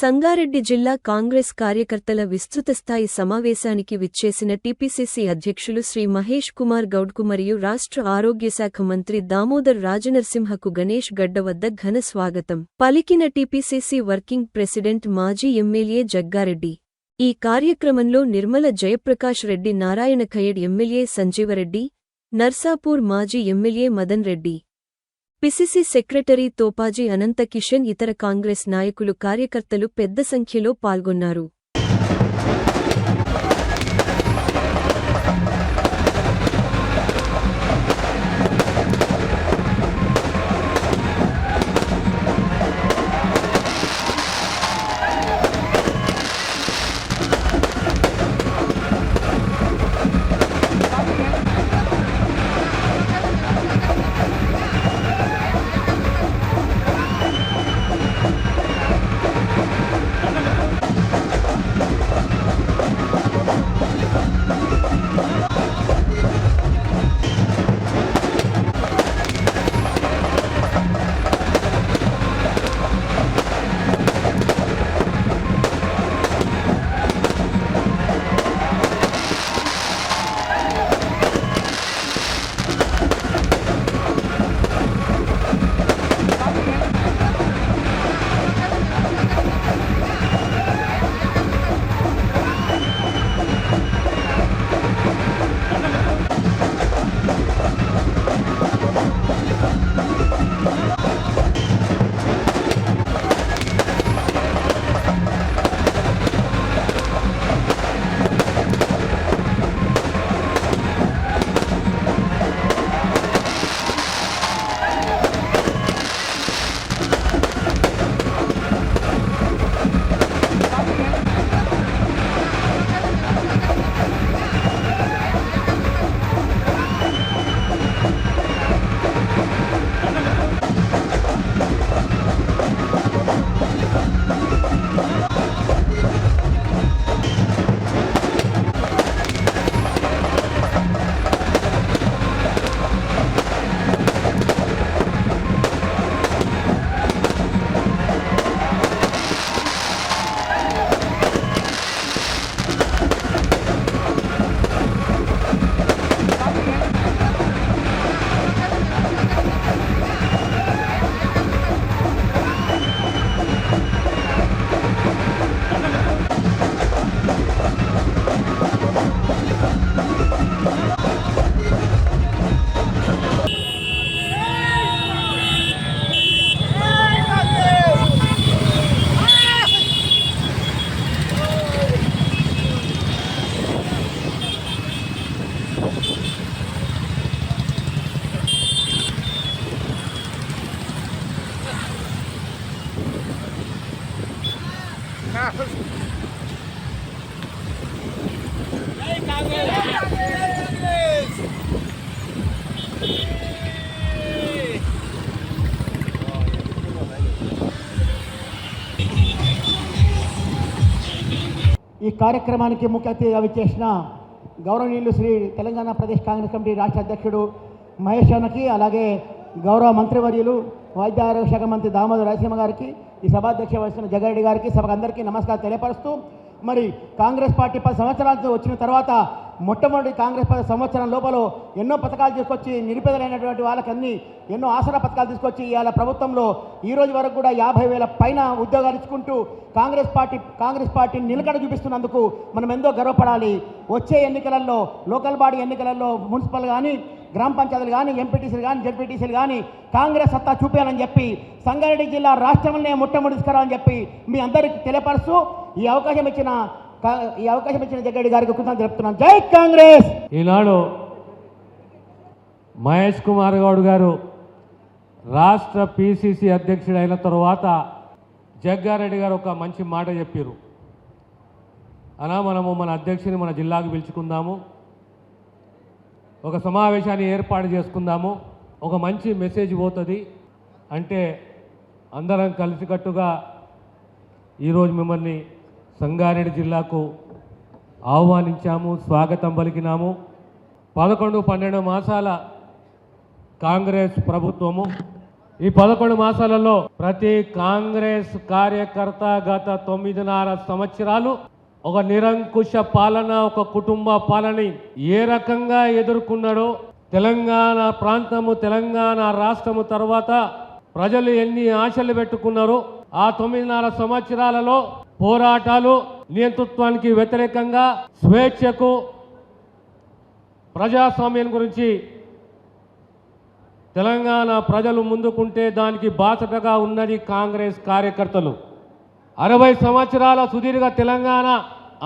సంగారెడ్డి జిల్లా కాంగ్రెస్ కార్యకర్తల విస్తృతస్థాయి సమావేశానికి విచ్చేసిన టీపీసీసీ అధ్యక్షులు శ్రీ మహేష్ కుమార్ గౌడ్కు మరియు రాష్ట్ర ఆరోగ్య శాఖ మంత్రి దామోదర్ రాజనరసింహకు గణేష్ గడ్డ వద్ద ఘన స్వాగతం. పలికిన టీపీసీసీ వర్కింగ్ ప్రెసిడెంట్ మాజీ ఎమ్మెల్యే జగ్గారెడ్డి. ఈ కార్యక్రమంలో నిర్మల జయప్రకాష్ రెడ్డి నారాయణ ఖయడ్ ఎమ్మెల్యే సంజీవరెడ్డి నర్సాపూర్ మాజీ MLA Madan Reddy. PCC secretary Thopaji Anantha Kishan ఇతర కాంగ్రెస్ నాయకులు కార్యకర్తలు పెద్ద సంఖ్యలో పాల్గొన్నారు. కార్యక్రమానికి ముఖ్య అతిథిగా విచ్చేసిన గౌరవనీయులు శ్రీ తెలంగాణ ప్రదేశ్ కాంగ్రెస్ కమిటీ రాష్ట్ర అధ్యక్షుడు మహేష్ అన్నకి అలాగే గౌరవ మంత్రివర్యులు వైద్య ఆరోగ్య శాఖ మంత్రి దామోదర్ రాజసింహ గారికి ఈ సభాధ్యక్ష వహిస్తున్న జగారెడ్డి గారికి సభకు అందరికీ నమస్కారం తెలియపరుస్తూ మరి కాంగ్రెస్ పార్టీ పది సంవత్సరాలతో వచ్చిన తర్వాత మొట్టమొదటి కాంగ్రెస్ పార్టీ సంవత్సరం లోపల ఎన్నో పథకాలు తీసుకొచ్చి నిరుపేదలైనటువంటి వాళ్ళకన్నీ ఎన్నో ఆసరా పథకాలు తీసుకొచ్చి ఇవాళ ప్రభుత్వంలో ఈ రోజు వరకు కూడా యాభై వేల పైన ఉద్యోగాలు ఇచ్చుకుంటూ కాంగ్రెస్ పార్టీ కాంగ్రెస్ పార్టీని నిలకడ చూపిస్తున్నందుకు మనం ఎంతో గర్వపడాలి. వచ్చే ఎన్నికలలో లోకల్ బాడీ ఎన్నికలలో మున్సిపల్ కానీ గ్రామ పంచాయతీలు కానీ ఎంపీటీసీలు కానీ జడ్పీటీసీలు కానీ కాంగ్రెస్ సత్తా చూపించాలని చెప్పి సంగారెడ్డి జిల్లా రాష్ట్రంలోనే మొట్టమొదటి తీసుకురావాలని చెప్పి మీ అందరికీ తెలియపరుస్తూ ఈ అవకాశం ఇచ్చిన ఈ అవకాశం ఇచ్చిన జగడ్డి గారికి కృతజ్ఞత తెలుపుతున్నాను జై కాంగ్రెస్! ఈనాడు మహేష్ కుమార్ గౌడ్ గారు రాష్ట్ర పిసిసి అధ్యక్షుడైన తరువాత జగ్గారెడ్డి గారు ఒక మంచి మాట చెప్పారు అనా మనము మన అధ్యక్షుని మన జిల్లాకు పిలుచుకుందాము. ఒక సమావేశాన్ని ఏర్పాటు చేసుకుందాము. ఒక మంచి మెసేజ్ పోతుంది. అంటే అందరం కలిసికట్టుగా ఈరోజు మిమ్మల్ని సంగారెడ్డి జిల్లాకు ఆహ్వానించాము స్వాగతం పలికినాము. పదకొండు పన్నెండు మాసాల కాంగ్రెస్ ప్రభుత్వము. ఈ పదకొండు మాసాలలో ప్రతి కాంగ్రెస్ కార్యకర్త గత తొమ్మిదిన్నర సంవత్సరాలు ఒక నిరంకుశ పాలన ఒక కుటుంబ పాలని ఏ రకంగా ఎదుర్కొన్నాడో తెలంగాణ ప్రాంతము తెలంగాణ రాష్ట్రము తర్వాత ప్రజలు ఎన్ని ఆశలు పెట్టుకున్నారో ఆ తొమ్మిదిన్నర సంవత్సరాలలో పోరాటాలు నియంతృత్వానికి వ్యతిరేకంగా స్వేచ్ఛకు ప్రజాస్వామ్యం గురించి తెలంగాణ ప్రజలు ముందుకుంటే దానికి బాసటగా ఉన్నది కాంగ్రెస్ కార్యకర్తలు. అరవై సంవత్సరాల సుదీర్ఘ తెలంగాణ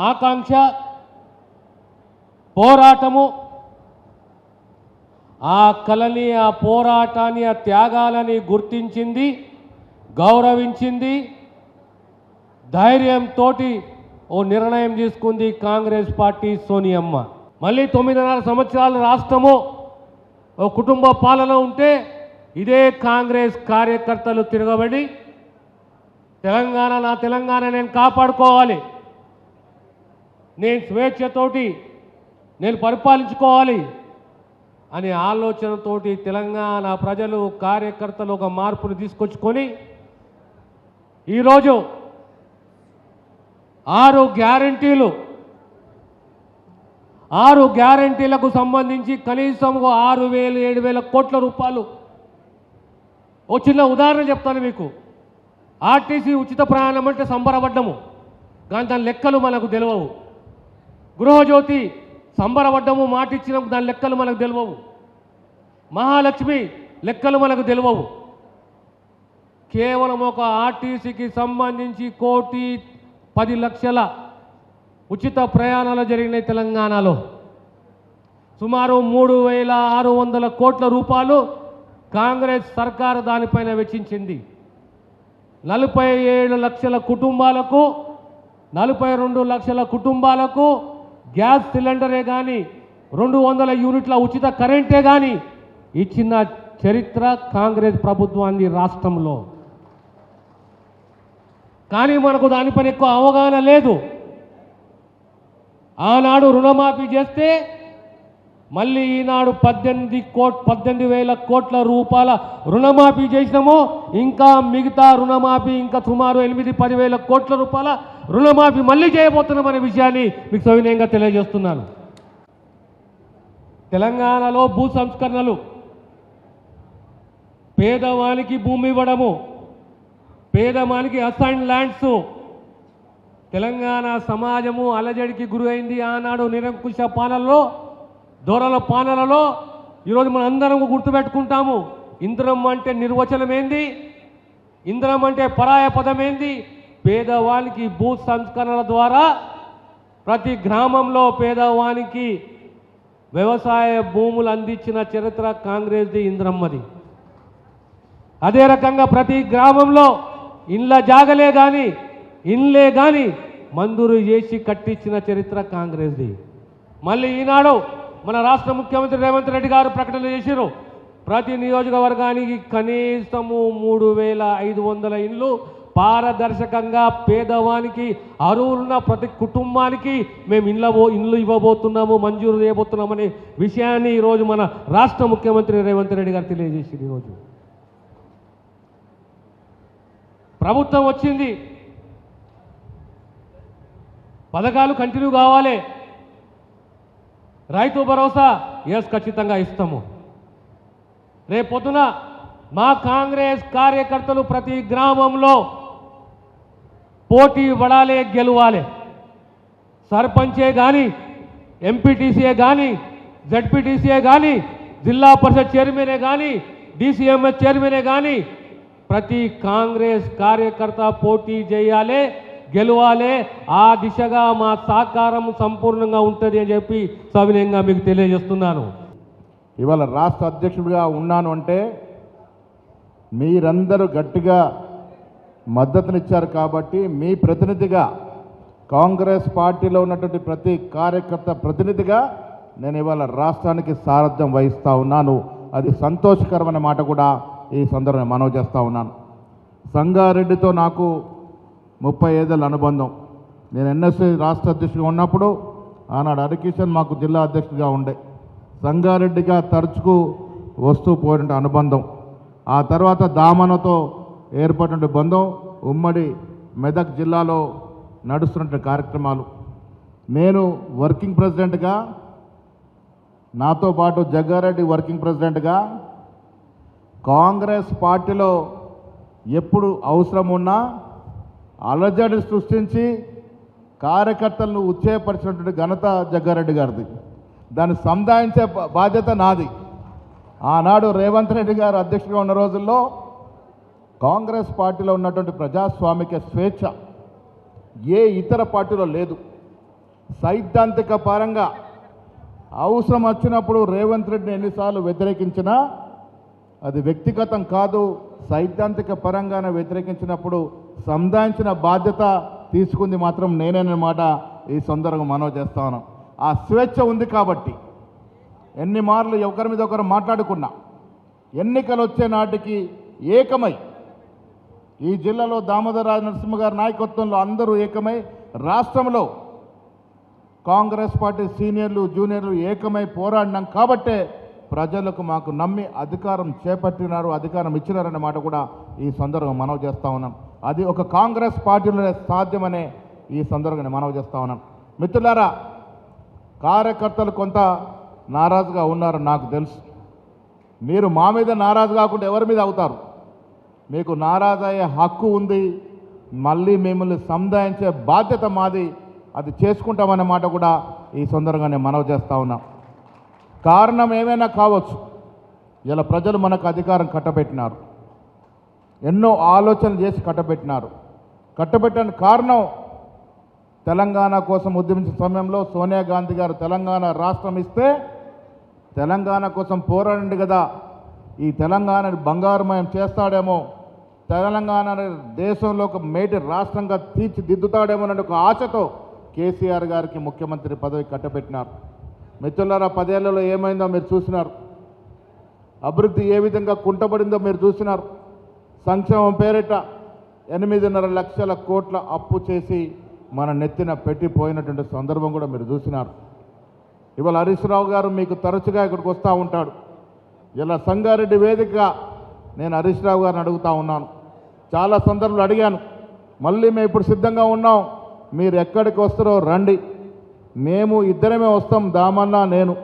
ఆకాంక్ష పోరాటము ఆ కళని ఆ పోరాటాన్ని ఆ త్యాగాలని గుర్తించింది గౌరవించింది ధైర్యంతో ఓ నిర్ణయం తీసుకుంది కాంగ్రెస్ పార్టీ సోనియమ్మ. మళ్ళీ తొమ్మిదిన్నర సంవత్సరాల రాష్ట్రము ఓ కుటుంబ పాలన ఉంటే ఇదే కాంగ్రెస్ కార్యకర్తలు తిరగబడి తెలంగాణ నా తెలంగాణ నేను కాపాడుకోవాలి. నేను స్వేచ్ఛతోటి నేను పరిపాలించుకోవాలి అనే ఆలోచనతోటి తెలంగాణ ప్రజలు కార్యకర్తలు ఒక మార్పును తీసుకొచ్చుకొని ఈరోజు ఆరు గ్యారంటీలు. ఆరు గ్యారంటీలకు సంబంధించి కనీసం ఒక ఆరు వేలు ఏడు వేల కోట్ల రూపాయలు. ఓ చిన్న ఉదాహరణ చెప్తాను మీకు. ఆర్టీసీ ఉచిత ప్రయాణం అంటే సంబరపడ్డము. కానీ దాని లెక్కలు మనకు తెలియవు గృహజ్యోతి సంబరపడ్డము మాట దాని లెక్కలు మనకు తెలియవు మహాలక్ష్మి లెక్కలు మనకు తెలియవు కేవలం ఒక ఆర్టీసీకి సంబంధించి కోటి పది లక్షల ఉచిత ప్రయాణాలు జరిగినాయి తెలంగాణలో. సుమారు మూడు వేల ఆరు వందల కోట్ల రూపాయలు కాంగ్రెస్ సర్కారు దానిపైన వెచ్చించింది. నలభై ఏడు లక్షల కుటుంబాలకు నలభై రెండు లక్షల కుటుంబాలకు గ్యాస్ సిలిండరే కానీ రెండు వందల యూనిట్ల ఉచిత కరెంటే కానీ ఇచ్చిన చరిత్ర కాంగ్రెస్ ప్రభుత్వాన్ని రాష్ట్రంలో. కానీ మనకు దానిపైన ఎక్కువ అవగాహన లేదు. ఆనాడు రుణమాఫీ చేస్తే మళ్ళీ ఈనాడు పద్దెనిమిది కోట్ పద్దెనిమిది వేల కోట్ల రూపాయల రుణమాఫీ చేసినాము ఇంకా మిగతా రుణమాఫీ ఇంకా సుమారు ఎనిమిది పదివేల కోట్ల రూపాయల రుణమాఫీ మళ్ళీ చేయబోతున్నామనే విషయాన్ని మీకు సవినయంగా తెలియజేస్తున్నాను. తెలంగాణలో భూ సంస్కరణలు పేదవానికి భూమి ఇవ్వడము పేదవానికి అసైన్ ల్యాండ్స్ తెలంగాణ సమాజము అలజడికి గురి అయింది ఆనాడు నిరంకుశ పాలనలో దొరల పాలనలో. ఈరోజు మనం అందరం గుర్తుపెట్టుకుంటాము ఇంద్రం అంటే నిర్వచనం ఏంది ఇంద్రం అంటే పరాయ పదం ఏంది పేదవానికి భూ సంస్కరణల ద్వారా ప్రతి గ్రామంలో పేదవానికి వ్యవసాయ భూములు అందించిన చరిత్ర కాంగ్రెస్ది ఇంద్రమ్మది. అదే రకంగా ప్రతి గ్రామంలో ఇండ్ల జాగలే కానీ ఇండ్లే కానీ మంజూరు చేసి కట్టించిన చరిత్ర కాంగ్రెస్ది. మళ్ళీ ఈనాడు మన రాష్ట్ర ముఖ్యమంత్రి రేవంత్ రెడ్డి గారు ప్రకటన చేశారు ప్రతి నియోజకవర్గానికి కనీసము మూడు వేల ఐదు వందల ఇండ్లు పారదర్శకంగా పేదవానికి అరువులున్న ప్రతి కుటుంబానికి మేము ఇండ్ల ఇండ్లు ఇవ్వబోతున్నాము మంజూరు చేయబోతున్నామనే విషయాన్ని ఈరోజు మన రాష్ట్ర ముఖ్యమంత్రి రేవంత్ రెడ్డి గారు తెలియజేసింది ఈరోజు. ప్రభుత్వం వచ్చింది. పథకాలు కంటిన్యూ కావాలి. రైతు భరోసా ఎస్ ఖచ్చితంగా ఇస్తాము. రేపొద్దున మా కాంగ్రెస్ కార్యకర్తలు ప్రతి గ్రామంలో పోటీ పడాలి గెలవాలి. సర్పంచే కానీ ఎంపీటీసీఏ కానీ జడ్పీటీసీఏ కానీ జిల్లా పరిషత్ చైర్మనే కానీ డీసీఎంఎస్ చైర్మనే కానీ ప్రతి కాంగ్రెస్ కార్యకర్త పోటీ చేయాలి గెలవాలి ఆ దిశగా మా సహకారం సంపూర్ణంగా ఉంటుంది అని చెప్పి సవినయంగా మీకు తెలియజేస్తున్నాను. ఇవాళ రాష్ట్ర అధ్యక్షుడిగా ఉన్నాను అంటే మీరందరూ గట్టిగా మద్దతునిచ్చారు కాబట్టి మీ ప్రతినిధిగా కాంగ్రెస్ పార్టీలో ఉన్నటువంటి ప్రతి కార్యకర్త ప్రతినిధిగా నేను ఇవాళ రాష్ట్రానికి సారథ్యం వహిస్తూ ఉన్నాను. అది సంతోషకరమైన మాట కూడా. ఈ సందర్భంగా మనవి చేస్తూ ఉన్నాను. సంగారెడ్డితో నాకు ముప్పై ఐదేళ్ళ అనుబంధం. నేను ఎన్ఎస్సీ రాష్ట్ర అధ్యక్షుడిగా ఉన్నప్పుడు ఆనాడు హరికిషన్ మాకు జిల్లా అధ్యక్షుడిగా ఉండే. సంగారెడ్డిగా తరచుకు వస్తూ పోయిన అనుబంధం. ఆ తర్వాత దామనతో ఏర్పడిన బంధం ఉమ్మడి మెదక్ జిల్లాలో నడుస్తున్న కార్యక్రమాలు. నేను వర్కింగ్ ప్రెసిడెంట్గా నాతో పాటు జగ్గారెడ్డి వర్కింగ్ ప్రెసిడెంట్గా కాంగ్రెస్ పార్టీలో ఎప్పుడు అవసరం ఉన్నా అలజడి సృష్టించి కార్యకర్తలను ఉచ్చేపరిచినటువంటి ఘనత జగ్గారెడ్డి గారిది. దాన్ని సంధాయించే బాధ్యత నాది. ఆనాడు రేవంత్ రెడ్డి గారు అధ్యక్షుడిగా ఉన్న రోజుల్లో కాంగ్రెస్ పార్టీలో ఉన్నటువంటి ప్రజాస్వామిక స్వేచ్ఛ ఏ ఇతర పార్టీలో లేదు. సైద్ధాంతిక పరంగా అవసరం వచ్చినప్పుడు రేవంత్ రెడ్డిని ఎన్నిసార్లు వ్యతిరేకించినా అది వ్యక్తిగతం కాదు సైద్ధాంతిక పరంగానే వ్యతిరేకించినప్పుడు సంధానించిన బాధ్యత తీసుకుంది మాత్రం నేనేనమాట ఈ సందర్భం మనవి చేస్తాను. ఆ స్వేచ్ఛ ఉంది కాబట్టి ఎన్ని మార్లు ఒకరి మీద ఒకరు మాట్లాడుకున్నా ఎన్నికలు వచ్చే నాటికి ఏకమై ఈ జిల్లాలో దామోదర రాజ నరసింహ గారి నాయకత్వంలో అందరూ ఏకమై రాష్ట్రంలో కాంగ్రెస్ పార్టీ సీనియర్లు జూనియర్లు ఏకమై పోరాడినాం కాబట్టే ప్రజలకు మాకు నమ్మి అధికారం చేపట్టినారు అధికారం ఇచ్చినారనే మాట కూడా ఈ సందర్భంగా మనవి చేస్తా ఉన్నాం. అది ఒక కాంగ్రెస్ పార్టీలోనే సాధ్యమనే ఈ సందర్భంగా మనవి చేస్తా ఉన్నాం. మిత్రులారా కార్యకర్తలు కొంత నారాజుగా ఉన్నారు నాకు తెలుసు. మీరు మా మీద నారాజు కాకుండా ఎవరి మీద అవుతారు? మీకు నారాజు అయ్యే హక్కు ఉంది మళ్ళీ మిమ్మల్ని సముదాయించే బాధ్యత మాది అది చేసుకుంటామనే మాట కూడా ఈ సందర్భంగా నేను మనవి చేస్తా ఉన్నాం. కారణం ఏమైనా కావచ్చు. ఇలా ప్రజలు మనకు అధికారం కట్టబెట్టినారు. ఎన్నో ఆలోచనలు చేసి కట్టబెట్టినారు. కట్టబెట్టడానికి కారణం తెలంగాణ కోసం ఉద్యమించిన సమయంలో సోనియా గాంధీ గారు తెలంగాణ రాష్ట్రం ఇస్తే తెలంగాణ కోసం పోరాడండి కదా. ఈ తెలంగాణని బంగారుమయం చేస్తాడేమో. తెలంగాణ దేశంలో ఒక మేటి రాష్ట్రంగా తీర్చిదిద్దుతాడేమోనని ఒక ఆశతో కేసీఆర్ గారికి ముఖ్యమంత్రి పదవి కట్టబెట్టినారు. మిత్రులారా పదేళ్ళలో ఏమైందో మీరు చూసినారు. అభివృద్ధి ఏ విధంగా కుంటపడిందో మీరు చూసినారు. సంక్షేమం పేరిట ఎనిమిదిన్నర లక్షల కోట్ల అప్పు చేసి మన నెత్తిన పెట్టిపోయినటువంటి సందర్భం కూడా మీరు చూసినారు. ఇవాళ హరీష్ రావు గారు మీకు తరచుగా ఇక్కడికి వస్తూ ఉంటాడు. ఇలా సంగారెడ్డి వేదికగా నేను హరీష్ రావు గారిని అడుగుతూ ఉన్నాను. చాలా సందర్భాలు అడిగాను. మళ్ళీ మేము ఇప్పుడు సిద్ధంగా ఉన్నాం. మీరు ఎక్కడికి వస్తారో రండి. మేము ఇద్దరమే వస్తాం దామన్నా నేను.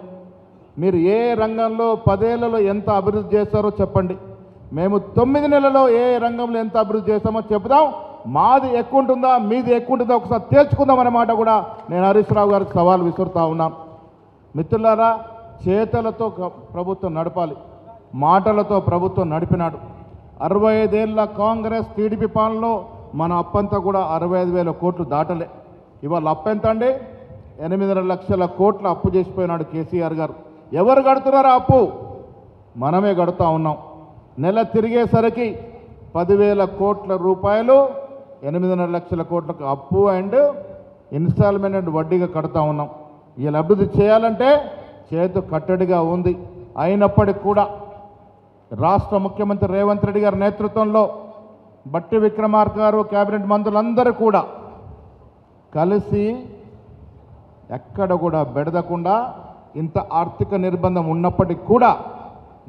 మీరు ఏ రంగంలో పదేళ్ళలో ఎంత అభివృద్ధి చేస్తారో చెప్పండి. మేము తొమ్మిది నెలల్లో ఏ రంగంలో ఎంత అభివృద్ధి చేస్తామో చెప్దాం మాది ఎక్కువ ఉంటుందా మీది ఎక్కువ ఉంటుందా ఒకసారి తేల్చుకుందాం అన్నమాట కూడా నేను హరీష్ రావు గారికి సవాల్ విసురుతా ఉన్నాం. మిత్రులారా చేతలతో క- ప్రభుత్వం నడపాలి. మాటలతో ప్రభుత్వం నడిపినాడు. అరవై ఐదేళ్ళ కాంగ్రెస్ టీడీపీ పాలనలో మన అప్పంతా కూడా అరవై ఐదు వేల కోట్లు దాటలే. ఇవాళ అప్పెంత అండి ఎనిమిదిన్నర లక్షల కోట్ల అప్పు చేసిపోయినాడు కేసీఆర్ గారు. ఎవరు కడుతున్నారు అప్పు? మనమే కడుతూ ఉన్నాం. నెల తిరిగేసరికి పదివేల కోట్ల రూపాయలు ఎనిమిదిన్నర లక్షల కోట్లకు అప్పు అండ్ ఇన్స్టాల్మెంట్ అండ్ వడ్డీగా కడతా ఉన్నాం. వీళ్ళు అభివృద్ధి చేయాలంటే చేతు కట్టడిగా ఉంది. అయినప్పటికీ కూడా రాష్ట్ర ముఖ్యమంత్రి రేవంత్ రెడ్డి గారి నేతృత్వంలో బట్టి విక్రమార్క గారు కేబినెట్ మంత్రులందరూ కూడా కలిసి ఎక్కడ కూడా బెడదకుండా ఇంత ఆర్థిక నిర్బంధం ఉన్నప్పటికీ కూడా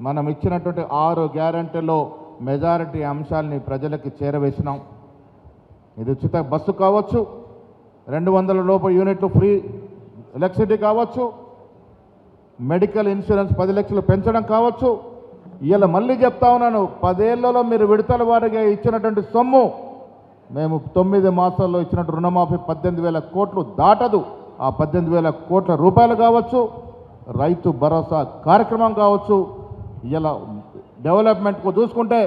మనం ఇచ్చినటువంటి ఆరు గ్యారంటీలో మెజారిటీ అంశాలని ప్రజలకి చేరవేసినాం. ఇది ఉచిత బస్సు కావచ్చు రెండు వందల లోపు యూనిట్లు ఫ్రీ ఎలక్ట్రిసిటీ కావచ్చు మెడికల్ ఇన్సూరెన్స్ పది లక్షలు పెంచడం కావచ్చు. ఇలా మళ్ళీ చెప్తా ఉన్నాను పదేళ్ళలో మీరు విడతల వారిగా ఇచ్చినటువంటి సొమ్ము మేము తొమ్మిది మాసాల్లో ఇచ్చినట్టు రుణమాఫీ పద్దెనిమిది వేల కోట్లు దాటదు. ఆ పద్దెనిమిది వేల కోట్ల రూపాయలు కావచ్చు రైతు భరోసా కార్యక్రమం కావచ్చు ఇలా డెవలప్మెంట్కు చూసుకుంటే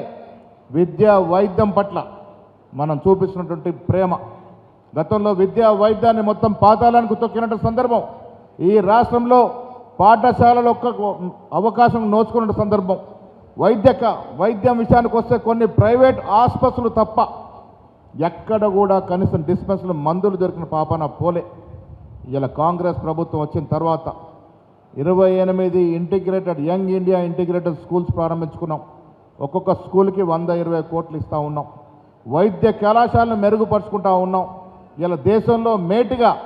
విద్య వైద్యం పట్ల మనం చూపిస్తున్నటువంటి ప్రేమ. గతంలో విద్యా వైద్యాన్ని మొత్తం పాతాళానికి తొక్కినటువంటి సందర్భం ఈ రాష్ట్రంలో పాఠశాలలు ఒక్క అవకాశం నోచుకున్న సందర్భం. వైద్య వైద్యం విషయానికి వస్తే కొన్ని ప్రైవేట్ ఆసుపత్రులు తప్ప ఎక్కడ కూడా కనీసం డిస్పెన్సర్లు మందులు దొరికిన పాపన పోలే. ఇలా కాంగ్రెస్ ప్రభుత్వం వచ్చిన తర్వాత ఇరవై ఎనిమిది integrated young India integrated schools ప్రారంభించుకున్నాం. ఒక్కొక్క స్కూల్కి వంద ఇరవై కోట్లు ఇస్తూ ఉన్నాం. వైద్య కళాశాలను మెరుగుపరుచుకుంటా ఉన్నాం. ఇలా దేశంలో మేటిగా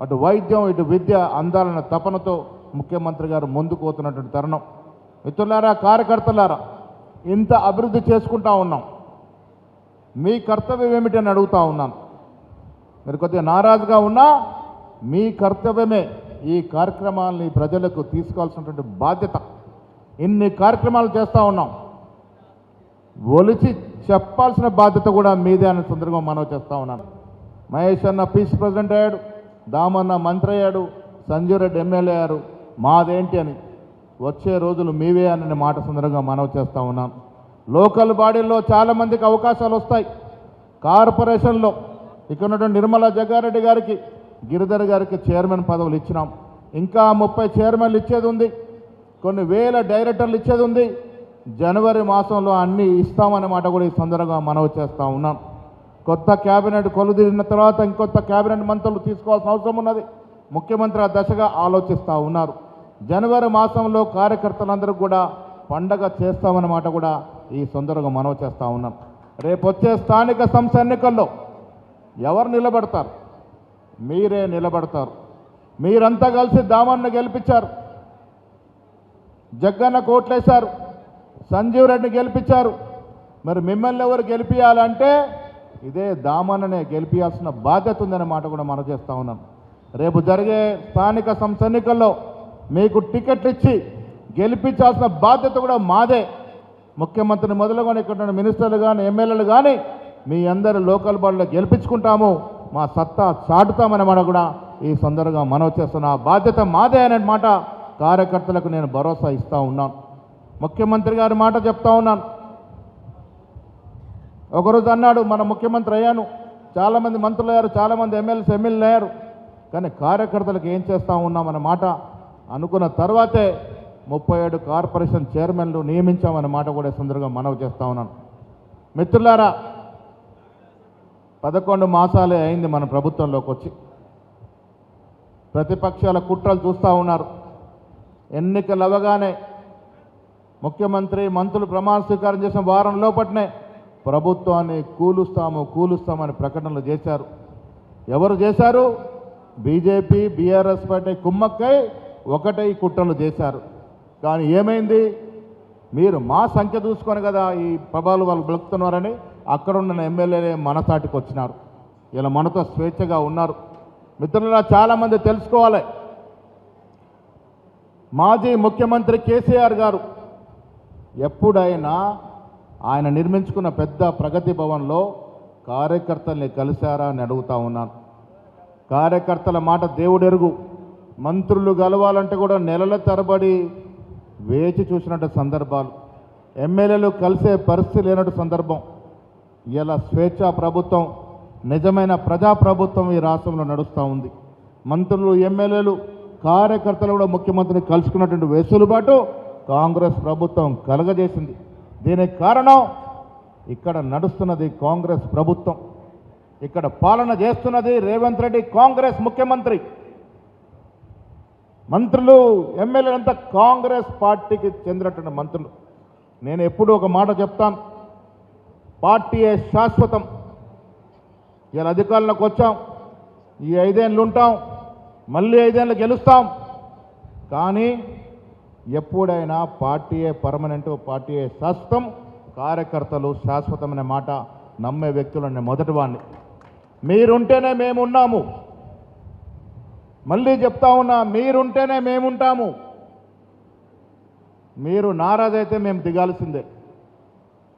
అటు వైద్యం ఇటు విద్య అందాలన్న తపనతో ముఖ్యమంత్రి గారు ముందుకు పోతున్నటువంటి తరుణం. మిత్రులారా కార్యకర్తలారా ఇంత అభివృద్ధి చేసుకుంటా ఉన్నాం. మీ కర్తవ్యం ఏమిటని అడుగుతూ ఉన్నాను. మీరు కొద్దిగా నారాజుగా ఉన్నా మీ కర్తవ్యమే ఈ కార్యక్రమాలని ప్రజలకు తీసుకోవాల్సినటువంటి బాధ్యత. ఇన్ని కార్యక్రమాలు చేస్తూ ఉన్నాం. ఒలిచి చెప్పాల్సిన బాధ్యత కూడా మీదే అనే సందర్భం మనవి చేస్తూ ఉన్నాను. మహేష్ అన్న పీస్ ప్రెసిడెంట్ అయ్యాడు దామన్న మంత్రి అయ్యాడు సంజయ్ రెడ్డి ఎమ్మెల్యే అయ్యారు. మాదేంటి అని వచ్చే రోజులు మీవే అనే మాట సందర్భంగా మనవి చేస్తూ ఉన్నాను. లోకల్ బాడీల్లో చాలామందికి అవకాశాలు వస్తాయి. కార్పొరేషన్లో ఇక్కడ ఉన్నటువంటి నిర్మలా జగ్గారెడ్డి గారికి గిరిధర్ గారికి చైర్మన్ పదవులు ఇచ్చినాం. ఇంకా ముప్పై చైర్మన్లు ఇచ్చేది ఉంది. కొన్ని వేల డైరెక్టర్లు ఇచ్చేది ఉంది. జనవరి మాసంలో అన్నీ ఇస్తామన్నమాట కూడా ఈ సందర్భంగా మనవి చేస్తూ ఉన్నాం. కొత్త క్యాబినెట్ కొలుదిరిన తర్వాత ఇంకొత్త క్యాబినెట్ మంత్రులు తీసుకోవాల్సిన అవసరం ఉన్నది. ముఖ్యమంత్రి ఆ దశగా ఆలోచిస్తూ ఉన్నారు. జనవరి మాసంలో కార్యకర్తలందరూ కూడా పండగ చేస్తామన్నమాట కూడా ఈ సందర్భంగా మనవి చేస్తూ ఉన్నాం. రేపు వచ్చే స్థానిక సంస్థ ఎన్నికల్లో ఎవరు నిలబడతారు? మీరే నిలబడతారు. మీరంతా కలిసి దామన్ను గెలిపించారు. జగ్గన్న కోట్లేశారు. సంజీవ్ రెడ్డిని గెలిపించారు. మరి మిమ్మల్ని ఎవరు గెలిపించాలంటే ఇదే దామన్ననే గెలిపించాల్సిన బాధ్యత ఉందనే మాట కూడా మనం చేస్తూ ఉన్నాం. రేపు జరిగే స్థానిక సంస్థ ఎన్నికల్లో మీకు టికెట్లు ఇచ్చి గెలిపించాల్సిన బాధ్యత కూడా మాదే. ముఖ్యమంత్రిని మొదలుకొని ఇక్కడ మినిస్టర్లు కానీ ఎమ్మెల్యేలు కానీ మీ అందరి లోకల్ బాడీలో గెలిపించుకుంటాము. మా సత్తా చాటుతామనే మాట కూడా ఈ సందర్భంగా మనవి చేస్తున్న. బాధ్యత మాదే అనే మాట కార్యకర్తలకు నేను భరోసా ఇస్తూ ఉన్నాను. ముఖ్యమంత్రి గారి మాట చెప్తా ఉన్నాను. ఒకరోజు అన్నాడు మన ముఖ్యమంత్రి అయ్యాను. చాలామంది మంత్రులు అయ్యారు చాలామంది ఎమ్మెల్యేస్ ఎమ్మెల్యేలు అయ్యారు. కానీ కార్యకర్తలకు ఏం చేస్తూ ఉన్నామన్న మాట అనుకున్న తర్వాతే ముప్పై ఏడు కార్పొరేషన్ చైర్మన్లు నియమించామన్న మాట కూడా సందర్భంగా మనవి చేస్తూ ఉన్నాను. మిత్రులారా పదకొండు మాసాలే అయింది మన ప్రభుత్వంలోకి వచ్చి ప్రతిపక్షాల కుట్రలు చూస్తూ ఉన్నారు. ఎన్నికలు అవ్వగానే ముఖ్యమంత్రి మంత్రులు ప్రమాణ స్వీకారం చేసిన వారం లోపట్నే ప్రభుత్వాన్ని కూలుస్తాము కూలుస్తామని ప్రకటనలు చేశారు. ఎవరు చేశారు? బీజేపీ బీఆర్ఎస్ పార్టీ కుమ్మక్కై ఒకటై కుట్రలు చేశారు. కానీ ఏమైంది? మీరు మా సంఖ్య చూసుకొని కదా ఈ ప్రభావాలు వాళ్ళు బ్రతుకుతున్నారని అక్కడ ఉన్న ఎమ్మెల్యేలే మనసాటికి వచ్చినారు. ఇలా మనతో స్వేచ్ఛగా ఉన్నారు. మిత్రులు చాలామంది తెలుసుకోవాలి. మాజీ ముఖ్యమంత్రి కేసీఆర్ గారు ఎప్పుడైనా ఆయన నిర్మించుకున్న పెద్ద ప్రగతి భవన్లో కార్యకర్తల్ని కలిశారా అని అడుగుతా ఉన్నాను. కార్యకర్తల మాట దేవుడెరుగు. మంత్రులు గలవాలంటే కూడా నెలల తరబడి వేచి చూసినట్టు సందర్భాలు. ఎమ్మెల్యేలు కలిసే పరిస్థితి లేనట్టు సందర్భం. ఇలా స్వేచ్ఛా ప్రభుత్వం నిజమైన ప్రజాప్రభుత్వం ఈ రాష్ట్రంలో నడుస్తూ ఉంది. మంత్రులు ఎమ్మెల్యేలు కార్యకర్తలు కూడా ముఖ్యమంత్రిని కలుసుకున్నటువంటి వెసులుబాటు కాంగ్రెస్ ప్రభుత్వం కలగజేసింది. దీనికి కారణం ఇక్కడ నడుస్తున్నది కాంగ్రెస్ ప్రభుత్వం. ఇక్కడ పాలన చేస్తున్నది రేవంత్ రెడ్డి కాంగ్రెస్ ముఖ్యమంత్రి. మంత్రులు ఎమ్మెల్యేలంతా కాంగ్రెస్ పార్టీకి చెందినటువంటి మంత్రులు. నేను ఎప్పుడూ ఒక మాట చెప్తాను. పార్టీయే శాశ్వతం? ఇలా అధికారంలోకి వచ్చాం. ఈ ఐదేళ్ళు ఉంటాం. మళ్ళీ ఐదేళ్ళు గెలుస్తాం. కానీ ఎప్పుడైనా పార్టీయే పర్మనెంట్ పార్టీయే శాశ్వతం? కార్యకర్తలు శాశ్వతమనే మాట నమ్మే వ్యక్తులనే మొదటి వాడిని మీరుంటేనే మేమున్నాము. మళ్ళీ చెప్తా ఉన్నా మీరుంటేనే మేముంటాము. మీరు నారాజైతే మేము దిగాల్సిందే.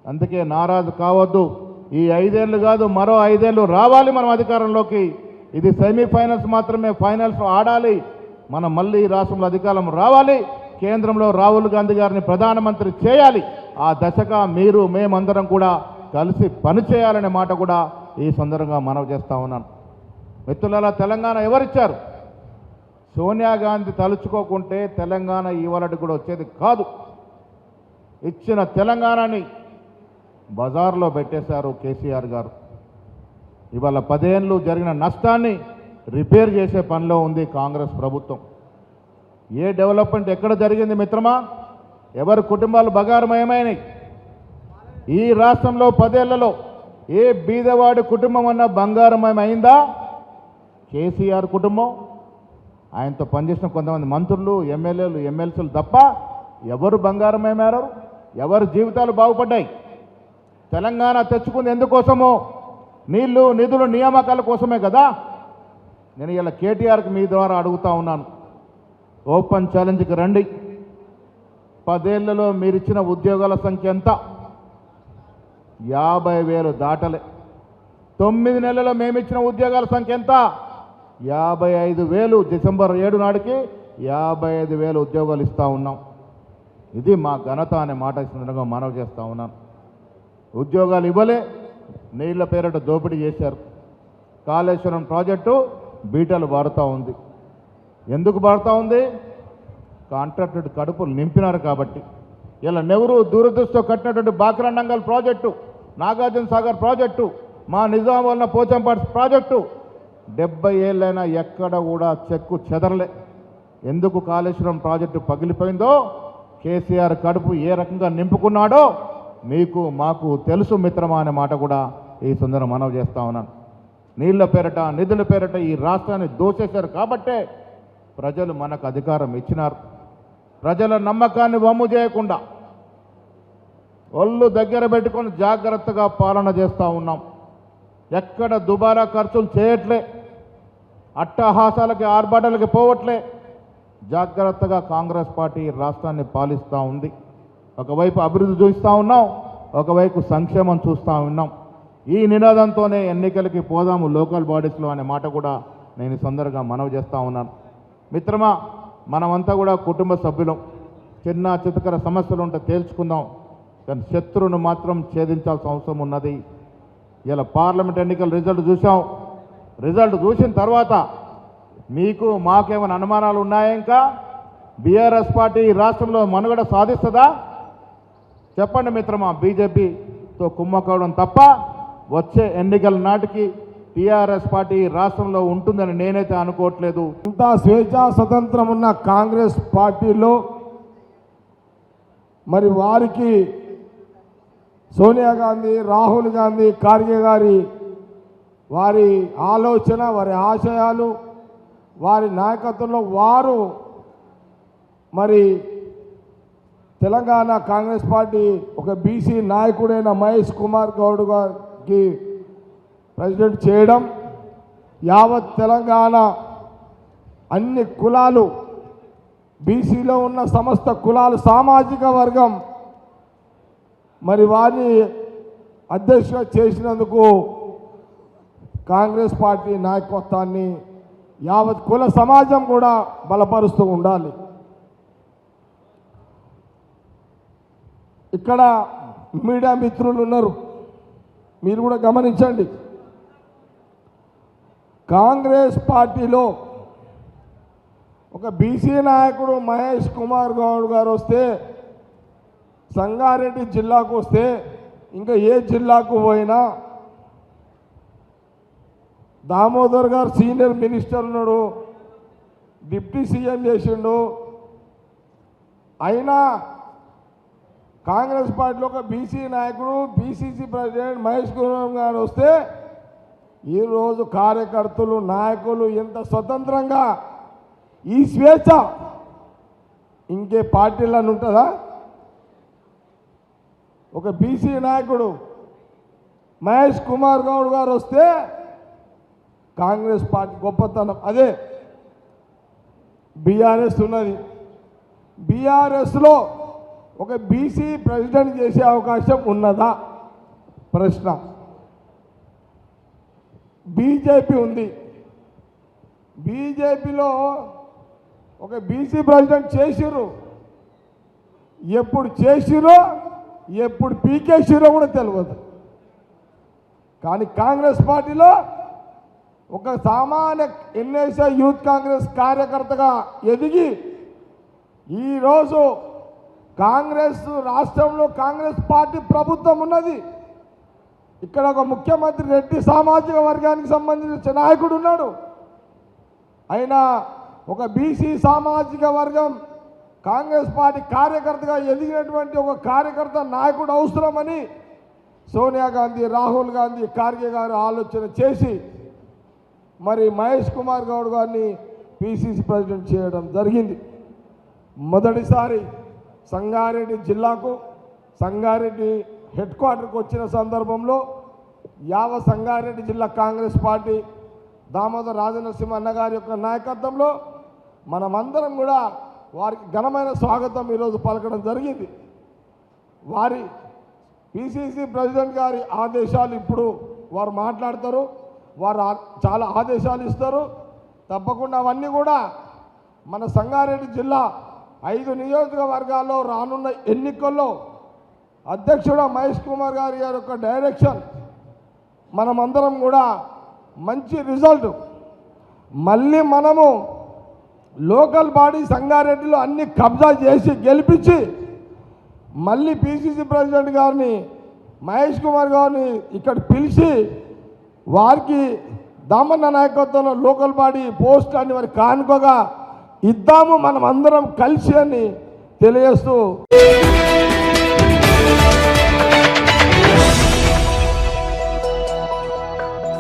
అందుకే నారాజు కావద్దు. ఈ ఐదేళ్ళు కాదు మరో ఐదేళ్ళు రావాలి మనం అధికారంలోకి. ఇది సెమీఫైనల్స్ మాత్రమే ఫైనల్స్ ఆడాలి. మనం మళ్ళీ ఈ రాష్ట్రంలో అధికారం రావాలి. కేంద్రంలో రాహుల్ గాంధీ గారిని ప్రధానమంత్రి చేయాలి. ఆ దశగా మీరు మేమందరం కూడా కలిసి పనిచేయాలనే మాట కూడా ఈ సందర్భంగా మనవి చేస్తా ఉన్నాను. మిత్రులలో తెలంగాణ ఎవరిచ్చారు? సోనియా గాంధీ తలుచుకోకుంటే తెలంగాణ ఇవాళ కూడా వచ్చేది కాదు. ఇచ్చిన తెలంగాణని బజార్లో పెట్టేశారు కేసీఆర్ గారు. ఇవాళ పదేళ్ళు జరిగిన నష్టాన్ని రిపేర్ చేసే పనిలో ఉంది కాంగ్రెస్ ప్రభుత్వం. ఏ డెవలప్మెంట్ ఎక్కడ జరిగింది మిత్రమా? ఎవరి కుటుంబాలు బగారమయమైనవి ఈ రాష్ట్రంలో పదేళ్ళలో ఏ బీదవాడి కుటుంబం అన్న బంగారమయం అయిందా కేసీఆర్ కుటుంబం. ఆయనతో పనిచేసిన కొంతమంది మంత్రులు ఎమ్మెల్యేలు ఎమ్మెల్సీలు తప్ప ఎవరు బంగారమయ్యారు ఎవరి జీవితాలు బాగుపడ్డాయి? తెలంగాణ తెచ్చుకుంది ఎందుకోసమో? నీళ్ళు నిధులు నియామకాల కోసమే కదా? నేను ఇలా కేటీఆర్కి మీ ద్వారా అడుగుతా ఉన్నాను. ఓపెన్ ఛాలెంజ్కి రండి. పదేళ్ళలో మీరిచ్చిన ఉద్యోగాల సంఖ్య ఎంత? యాభై వేలు దాటలే. తొమ్మిది నెలల్లో మేమిచ్చిన ఉద్యోగాల సంఖ్య ఎంత? యాభై ఐదు వేలు. డిసెంబర్ ఏడు నాటికి యాభై ఐదు వేలు ఉద్యోగాలు ఇస్తూ ఉన్నాం. ఇది మా ఘనత అనే మాట ఈ సందర్భంగా మనవి చేస్తూ ఉన్నాను. ఉద్యోగాలు ఇవ్వలే. నీళ్ళ పేరట దోపిడీ చేశారు. కాళేశ్వరం ప్రాజెక్టు బీటలు వాడుతూ ఉంది. ఎందుకు వాడుతూ ఉంది? కాంట్రాక్టెడ్ కడుపులు నింపినారు కాబట్టి. ఇలా నెవరు దూరదృష్టితో కట్టినటువంటి బాక్రాండంగల్ ప్రాజెక్టు నాగార్జున సాగర్ ప్రాజెక్టు మా నిజాం వలన పోచంపాటి ప్రాజెక్టు డెబ్బై ఏళ్ళైనా ఎక్కడ కూడా చెక్కు చెదరలే. ఎందుకు కాళేశ్వరం ప్రాజెక్టు పగిలిపోయిందో? కేసీఆర్ కడుపు ఏ రకంగా నింపుకున్నాడో? మీకు మాకు తెలుసు మిత్రమా అనే మాట కూడా ఈ సుందరం మనవి చేస్తా ఉన్నాను నీళ్ళ పేరట నిధుల పేరట ఈ రాష్ట్రాన్ని దోచేశారు కాబట్టే ప్రజలు మనకు అధికారం ఇచ్చినారు. ప్రజల నమ్మకాన్ని వమ్ము చేయకుండా ఒళ్ళు దగ్గర పెట్టుకొని జాగ్రత్తగా పాలన చేస్తూ ఉన్నాం. ఎక్కడ దుబారా ఖర్చులు చేయట్లే అట్టహాసాలకి ఆర్భాటాలకి పోవట్లే. జాగ్రత్తగా కాంగ్రెస్ పార్టీ ఈ రాష్ట్రాన్ని పాలిస్తూ ఉంది. ఒకవైపు అభివృద్ధి చూస్తూ ఉన్నాం ఒకవైపు సంక్షేమం చూస్తూ ఉన్నాం. ఈ నినాదంతోనే ఎన్నికలకి పోదాము లోకల్ బాడీస్లో అనే మాట కూడా నేను ఈ సందర్భంగా మనవి చేస్తూ ఉన్నాను. మిత్రమా మనమంతా కూడా కుటుంబ సభ్యులం. చిన్న చితకర సమస్యలు ఉంటే తేల్చుకుందాం. కానీ శత్రువును మాత్రం ఛేదించాల్సిన అవసరం ఉన్నది. ఇలా పార్లమెంట్ ఎన్నికల రిజల్ట్ చూసాం రిజల్ట్ చూసిన తర్వాత మీకు మాకేమైనా అనుమానాలు ఉన్నాయా ఇంకా? బీఆర్ఎస్ పార్టీ ఈ రాష్ట్రంలో మనుగడ సాధిస్తుందా? చెప్పండి మిత్రమా బీజేపీతో కుమ్మకోవడం తప్ప వచ్చే ఎన్నికల నాటికి టీఆర్ఎస్ పార్టీ రాష్ట్రంలో ఉంటుందని నేనైతే అనుకోవట్లేదు. ఇంత స్వేచ్ఛా స్వతంత్రం ఉన్న కాంగ్రెస్ పార్టీలో మరి వారికి సోనియా గాంధీ రాహుల్ గాంధీ ఖార్గే గారి వారి ఆలోచన వారి ఆశయాలు వారి నాయకత్వంలో వారు మరి తెలంగాణ కాంగ్రెస్ పార్టీ ఒక బీసీ నాయకుడైన మహేష్ కుమార్ గౌడ్ గారికి ప్రెసిడెంట్ చేయడం యావత్ తెలంగాణ అన్ని కులాలు బీసీలో ఉన్న సమస్త కులాలు సామాజిక వర్గం మరి వారిని అధ్యక్షుగా చేసినందుకు కాంగ్రెస్ పార్టీ నాయకత్వాన్ని యావత్ కుల సమాజం కూడా బలపరుస్తూ ఉండాలి. ఇక్కడ మీడియా మిత్రులు ఉన్నారు. మీరు కూడా గమనించండి. కాంగ్రెస్ పార్టీలో ఒక బీసీ నాయకుడు మహేష్ కుమార్ గౌడ్ గారు వస్తే సంగారెడ్డి జిల్లాకు వస్తే ఇంకా ఏ జిల్లాకు పోయినా దామోదర్ గారు సీనియర్ మినిస్టర్ ఉన్నాడు డిప్యూటీ సీఎం చేసిండు. అయినా కాంగ్రెస్ పార్టీలో ఒక బీసీ నాయకుడు బీసీసీ ప్రెసిడెంట్ మహేష్ కుమార్ గారు వస్తే ఈరోజు కార్యకర్తలు నాయకులు ఎంత స్వతంత్రంగా ఈ స్వేచ్ఛ ఇంకే పార్టీలను ఉంటుందా? ఒక బీసీ నాయకుడు మహేష్ కుమార్ గౌడ్ గారు వస్తే కాంగ్రెస్ పార్టీ గొప్పతనం. అదే బీఆర్ఎస్ ఉన్నది. బీఆర్ఎస్లో ఒక బీసీ ప్రెసిడెంట్ చేసే అవకాశం ఉన్నదా? ప్రశ్న. బీజేపీ ఉంది. బీజేపీలో ఒక బీసీ ప్రెసిడెంట్ చేసిర్రు. ఎప్పుడు చేసిరో ఎప్పుడు పీకేసిరో కూడా తెలియదు కానీ కాంగ్రెస్ పార్టీలో ఒక సామాన్య ఎన్ఎస్ఐ యూత్ కాంగ్రెస్ కార్యకర్తగా ఎదిగి ఈరోజు కాంగ్రెస్ రాష్ట్రంలో కాంగ్రెస్ పార్టీ ప్రభుత్వం ఉన్నది. ఇక్కడ ఒక ముఖ్యమంత్రి రెడ్డి సామాజిక వర్గానికి సంబంధించిన నాయకుడు ఉన్నాడు. అయినా ఒక బీసీ సామాజిక వర్గం కాంగ్రెస్ పార్టీ కార్యకర్తగా ఎదిగినటువంటి ఒక కార్యకర్త నాయకుడు అవసరమని సోనియా గాంధీ రాహుల్ గాంధీ ఖార్గే గారు ఆలోచన చేసి మరి మహేష్ కుమార్ గౌడ్ గారిని పిసిసి ప్రెసిడెంట్ చేయడం జరిగింది. మొదటిసారి సంగారెడ్డి జిల్లాకు సంగారెడ్డి హెడ్ క్వార్టర్కు వచ్చిన సందర్భంలో యావ సంగారెడ్డి జిల్లా కాంగ్రెస్ పార్టీ దామోదర్ రాజనరసింహ అన్నగారి యొక్క నాయకత్వంలో మనమందరం కూడా వారికి ఘనమైన స్వాగతం ఈరోజు పలకడం జరిగింది. వారి పిసిసి ప్రెసిడెంట్ గారి ఆదేశాలు ఇప్పుడు వారు మాట్లాడతారు వారు చాలా ఆదేశాలు ఇస్తారు. తప్పకుండా అవన్నీ కూడా మన సంగారెడ్డి జిల్లా ఐదు నియోజకవర్గాల్లో రానున్న ఎన్నికల్లో అధ్యక్షుడు మహేష్ కుమార్ గారి గారి యొక్క డైరెక్షన్ మనమందరం కూడా మంచి రిజల్ట్. మళ్ళీ మనము లోకల్ బాడీ సంగారెడ్డిలో అన్ని కబ్జా చేసి గెలిపించి మళ్ళీ పిసిసి ప్రెసిడెంట్ గారిని మహేష్ కుమార్ గారిని ఇక్కడ పిలిచి వారికి దామన్న నాయకత్వంలో లోకల్ బాడీ పోస్ట్ అని వారి కానుకగా ఇద్దాము మనం అందరం కలిసి అని తెలియజేస్తూ